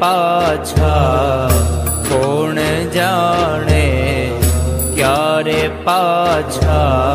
પાછા કોણ જાણે ક્યારે પાછા